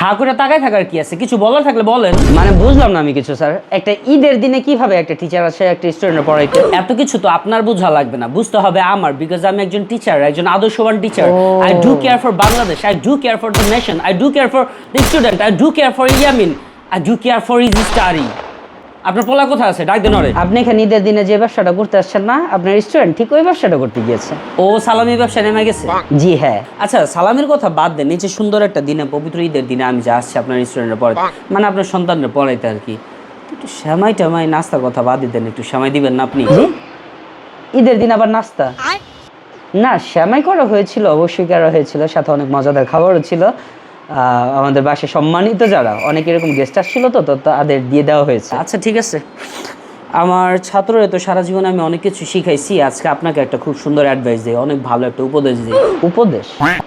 হা করে তাকায় থাকার কি আছে? কিছু বলার থাকলে বলেন। মানে বুঝলাম না আমি কিছু স্যার। একটা ঈদের দিনে কীভাবে একটা টিচার আসে একটা স্টুডেন্টের পড়াইতে? এত কিছু তো আপনার বোঝা লাগবে না। বুঝতে হবে আমার বিকজ আমি একজন টিচার একজন আদর্শবান teacher I do care for Bangladesh I do care for the nation I do care for the student I do care for Yamin I do care for history আপনার পোলা কোথায় আছে? ডাক দেন আপনি এখানে ঈদের দিনে যে ব্যবসাটা করতে আসছেন না আপনার স্টুডেন্ট ঠিক ওই ব্যবসাটা করতে গিয়েছে। ও সালামি ব্যবসা নেমে গেছে? জি হ্যাঁ। আচ্ছা সালামের কথা বাদ দেন। নিচে সুন্দর একটা দিনে পবিত্র ঈদের দিনে আমি যে আসছি আপনার স্টুডেন্টের পড়াতে মানে আপনার সন্তানের পড়াইতে আর কি। একটু শ্যামাই টামাই নাস্তার কথা বাদ দিতেন একটু শ্যামাই দিবেন না আপনি? ঈদের দিন আবার নাস্তা? না শ্যামাই করা হয়েছিল অবশ্যই করা হয়েছিল সাথে অনেক মজাদার খাবারও ছিল। আমাদের বাসায় সম্মানিত যারা অনেক এরকম গেস্ট আসছিল তো তো তাদের দিয়ে দেওয়া হয়েছে। আচ্ছা ঠিক আছে। আমার ছাত্ররা তো সারা জীবনে আমি অনেক কিছু শিখাইছি আজকে আপনাকে একটা খুব সুন্দর অ্যাডভাইস দিই অনেক ভালো একটা উপদেশ দিই। উপদেশ?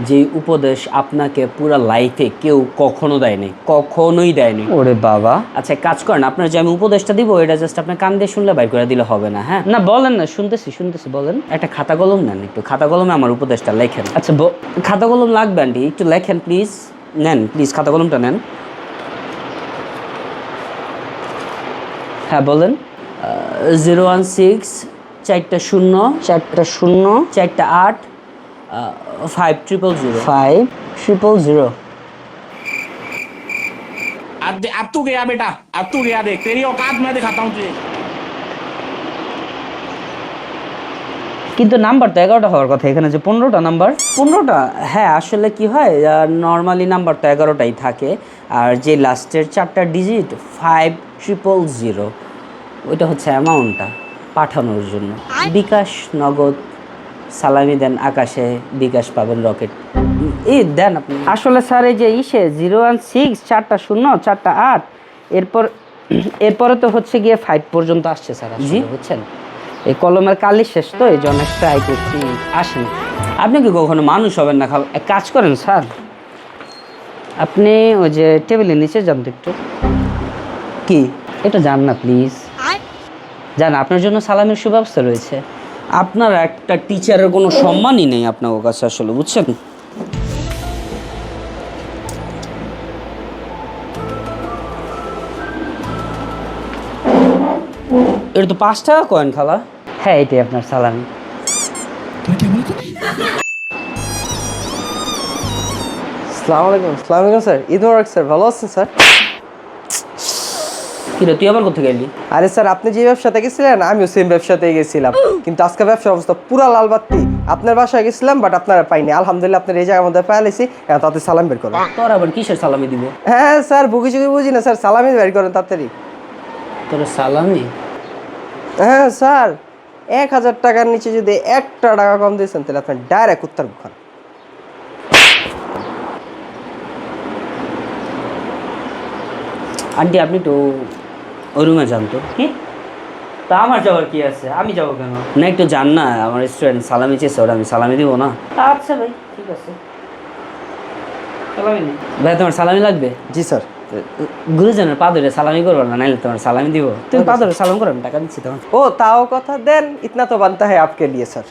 যে উপদেশ আপনাকে পুরো লাইফে কেউ কখনো দেয়নি কখনোই দেয়নি ওরে বাবা। আচ্ছা কাজ করেন আপনার যে আমি উপদেশটা দিব এটা জাস্ট আপনার কান দিয়ে শুনলে বাইর করে দিলে হবে না হ্যাঁ? না বলেন না শুনতেছি শুনতেছি বলেন। একটা খাতা কলম নেন একটু খাতা কলমে আমার উপদেশটা লেখেন। আচ্ছা খাতা কলম লাগবে আন্টি একটু লেখেন প্লিজ নেন প্লিজ খাতা কলমটা নেন হ্যাঁ বলেন জিরো ওয়ান সিক্স চারটা শূন্য চারটা শূন্য চারটা আট five triple zero five triple zero अब दे- अब तू गया बेटा अब तू गया देख तेरी औकात मैं दिखाता हूँ तुझे কিন্তু নাম্বার তো এগারোটা হওয়ার কথা এখানে যে পনেরোটা নাম্বার। পনেরোটা? হ্যাঁ আসলে কি হয় নর্মালি নাম্বার তো এগারোটাই থাকে আর যে লাস্টের চারটা ডিজিট ফাইভ ট্রিপল জিরো ওইটা হচ্ছে অ্যামাউন্টটা পাঠানোর জন্য। বিকাশ নগদ সালামি দেন আকাশে বিকাশ পাবেন রকেট। এই দেন আপনি। আসলে স্যার এই যে ইসে জিরো ওয়ান সিক্স চারটা শূন্য চারটা আট এরপর এরপরে তো হচ্ছে গিয়ে ফাইভ পর্যন্ত আসছে স্যার জি। জি বুঝছেন? এই কলমের কালি শেষ তো এই জন্য ট্রাই করছি। আসেন। আপনি কি কখনো মানুষ হবেন না খাবার এক কাজ করেন স্যার। আপনি ওই যে টেবিলের নিচে যান তো একটু। কি? এটা যান না প্লিজ যান আপনার জন্য সালামের সুব্যবস্থা রয়েছে। আপনার একটা টিচারের কোনো সম্মানই নেই আপনার কাছে আসলে বুঝছেন? এটা তো পাঁচ টাকা কয়েন খালা। হ্যাঁ এটাই আপনার সালামি সালাম আলাইকুম সালাম আলাইকুম স্যার। ঈদ মোবারক স্যার ভালো আছেন স্যার? কিরে তুই আবার কোথায় গেলি আরে স্যার আপনি যে ব্যবসাতে গেছিলেন আমিও সেম ব্যবসাতেই গেছিলাম। কিন্তু আজকে ব্যবসার অবস্থা পুরা লাল বাত্তি। আপনার বাসায় গেছিলাম বাট আপনারা পাইনি। আলহামদুলিল্লাহ আপনার এই জায়গার মধ্যে পাইলেছি তাতে সালাম বের করেন। তোর আবার কিসের সালামি দিব? হ্যাঁ স্যার বুকি চুকি বুঝি না স্যার সালামই বের করেন তাড়াতাড়ি। তোর সালামি? হ্যাঁ স্যার। এক হাজার টাকার নিচে যদি একটা টাকা কম দিয়েছেন তাহলে আপনার ডাইরেক্ট উত্তর বুখান আন্টি আপনি তো ওই রুমে যান তো। কি? তা আমার যাওয়ার কি আছে? আমি যাব কেন? না একটু যান না আমার স্টুডেন্ট সালামি চেয়েছে ওরা আমি সালামি দিব না। আচ্ছা ভাই ঠিক আছে। সালামি ভাই তোমার সালামি লাগবে? জি স্যার। গুরুজনের পা ধরে সালামি করব না নাইলে তোমার সালামি দিব। তুমি পা ধরে সালাম করো আমি টাকা দিচ্ছি তোমার ও তাও কথা দেন ইতনা তো বানতা হ্যাঁ আপকে লিয়ে স্যার।